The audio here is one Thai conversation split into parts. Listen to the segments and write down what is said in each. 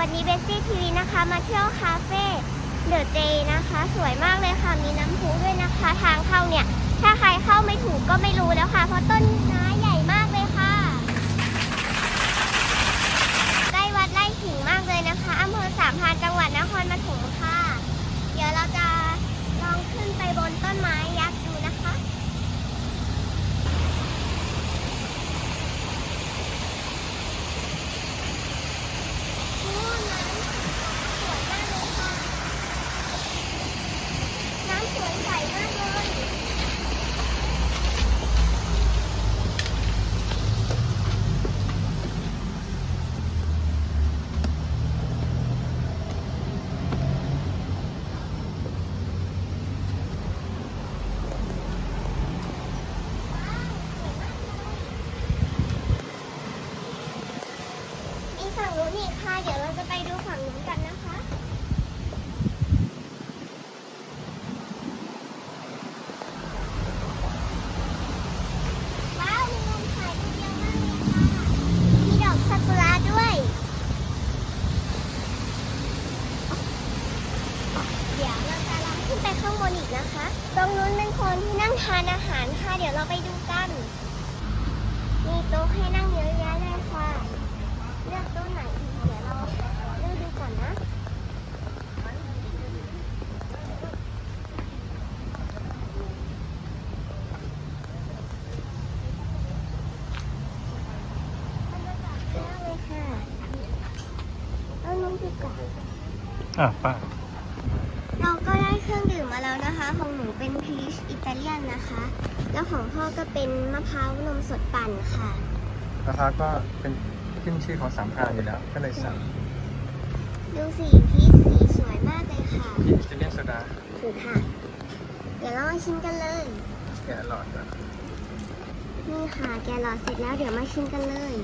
วันนี้เบสซี่ทีวีนะคะ มาเที่ยวคาเฟ่เดอะเจนะคะ สวยมากเลยค่ะ มีน้ำพุด้วยนะคะ ทางเข้าเนี่ย ถ้าใครเข้าไม่ถูกก็ไม่รู้แล้วค่ะ เพราะต้นไม้ใหญ่มากเลยค่ะ ใกล้วัดไร่ขิงมากเลยนะคะอำเภอสามพานจังหวัดนครปฐมค่ะ เดี๋ยวเราจะลองขึ้นไปบนต้นไม้ยักษ์ดูนะคะ โอ้น้ำสวยมากเลยค่ะ น้ำสวยใสมากเลย มีฝั่ง นู้นอีกค่ะ เดี๋ยวเราจะไปดูฝั่งนู้นกันนะคะ ว้าวมีมุมถ่ายรูปเยอะมากเลยค่ะ มีดอกซากุระด้วย เดี๋ยวเราจะลองขึ้นไปข้างบนอีกนะคะ ตรงนู้นเป็นคนที่นั่งทานอาหารค่ะ เดี๋ยวเราไปดูกัน มีโต๊ะให้นั่งเยอะแยะเลยค่ะ เลือกโต๊ะไหนดีเดี๋ยวเราเลือกดูก่อนนะบรรยากาศดีมากเลยค่ะเอาลงดีกว่าอะป้าเราก็ได้เครื่องดื่มมาแล้วนะคะ ของหนูเป็นพีชอิตาเลียนนะคะ แล้วของพ่อก็เป็นมะพร้าวนมสดปั่นค่ะมะพร้าวก็เป็น ขึ้นชื่อของสามพรานอยู่แล้ว ก็เลยสั่งดูสิพีชสีสวยมากเลยค่ะพีชอิตาเลียนโซดาถูกค่ะ เดี๋ยวเรามาชิมกันเลย แกะหลอดก่อนนี่ค่ะ แกรอเสร็จแล้วเดี๋ยวมาชิมกันเลย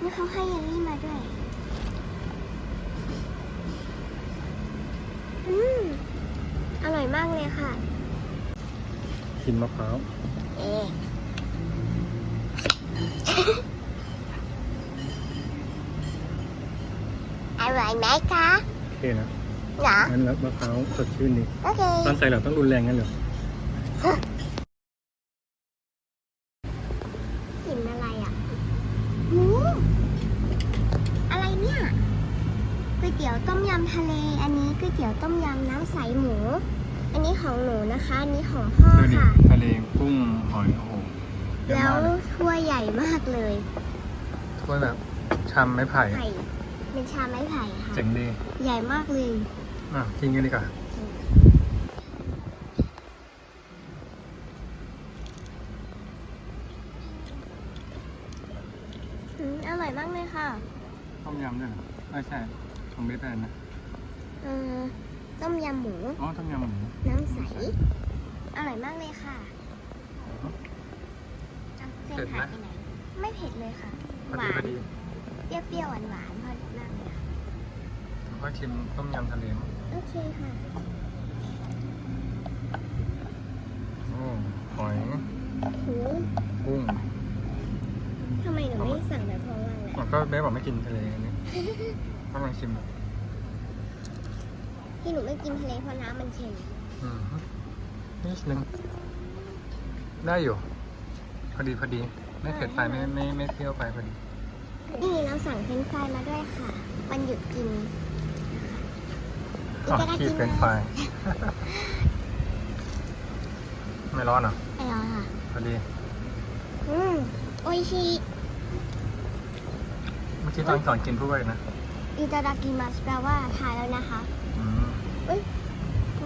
นี่เขาให้เยลลี่มาด้วย อืม อร่อยมากเลยค่ะชิมมะพร้าว เอ๊ะ อร่อยไหมคะโอเคนะเหรองั้นแล้วมะพร้าวสดชื่นดีโอเคตอนใส่เราต้องรุนแรงงั้นเหรอกลิ่นอะไรอะหูอะไรเนี่ยก๋วยเตี๋ยวต้มยำทะเล อันนี้ก๋วยเตี๋ยวต้มยำน้ำใสหมู อันนี้ของหนูนะคะ อันนี้ของพ่อดูดิค่ะ ทะเลกุ้งหอยโอ้โหเยอะ แล้วมากเลยถ้วยใหญ่มากเลยถ้วยแบบชามไม้ไผ่ไผ่เป็นชามไม้ไผ่ค่ะเจ๋งดีใหญ่มากเลยอะกินกันดีกว่าอืมอร่อยมากเลยค่ะ ต้มยำด้วยเหรอไม่ใช่ของเบสเป็นนะ เออต้มยำหมู อ๋อ ต้มยำหมู น้ำใส อร่อยมากเลยค่ะเอาเส้น ผ่านไปไหนไม่เผ็ดเลยค่ะ พอหดีวาพอนดีเปรี้ยวๆหวานๆพอดีมากเลยค่ะผมก็ชิมต้มยำทะเลมั้งโอเคค่ะ โอ้หอยหูกุ้งทำไมหนูไม่สั่งแบบพอว่างเลยอ๋อก็เบสบอกไม่กินทะเลอันนี้ก็ลองชิมดูที่หนูไม่กินทะเลเพราะน้ำมันเค็มอืมนิดนึงได้อยู่พ อดีพอดี ไม่เผ็ดไปไม่ไม่ไม่เปรี้ยวไปพอดี นี่เราสั่งเฟรนช์ฟรายมาด้วยค่ะ วันหยุดกินอ๋อขีดเป็นไฟ ไม่ร้อนเหรอไปแล้วค่ะ พอดี อืมโออิชิเมื่อกี้ตอนก่อนกินพูดว่าอะไรนะอิตาดากิมัสแปลว่าทานแล้วนะคะอืม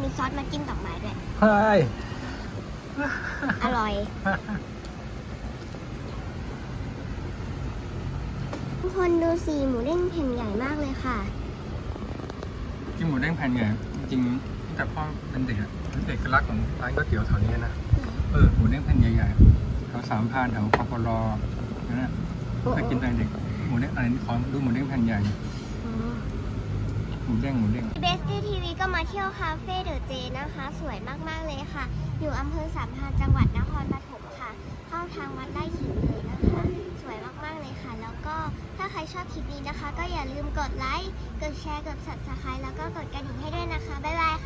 มีซอสมาจิ้มดอกไม้ด้วยเฮ้ยอร่อย ทุก คนดูสีหมูเด้งแผ่นใหญ่มากเลยค่ะ กินหมูเด้งแผ่นใหญ่จริงๆตั้งแต่พ่อเป็นเด็กอะเป็นเอกลักษณ์ของร้านก๋วยเตี๋ยวแถวนี้นะ เออหมูเด้งแผ่นใหญ่ๆแถวสามพรานแถวปปลนั่นน่ะเคยกินตอนเด็กหมูเด้งอะไรนี่ขอดูหมูเด้งแผ่นใหญ่หมูเด้งหมูเด้งเบสตี้ทีวีก็มาเที่ยวคาเฟ่เดอะเจนะคะ สวยมากๆเลยค่ะ อยู่อำเภอสามพรานจังหวัดนครปฐมค่ะ เข้าทางวัดไร่ขิ ถ้าใครชอบคลิปนี้นะคะ ก็อย่าลืมกดไลค์ กดแชร์ กด subscribe แล้วก็กดกระดิ่งให้ด้วยนะคะ บ๊ายบายค่ะ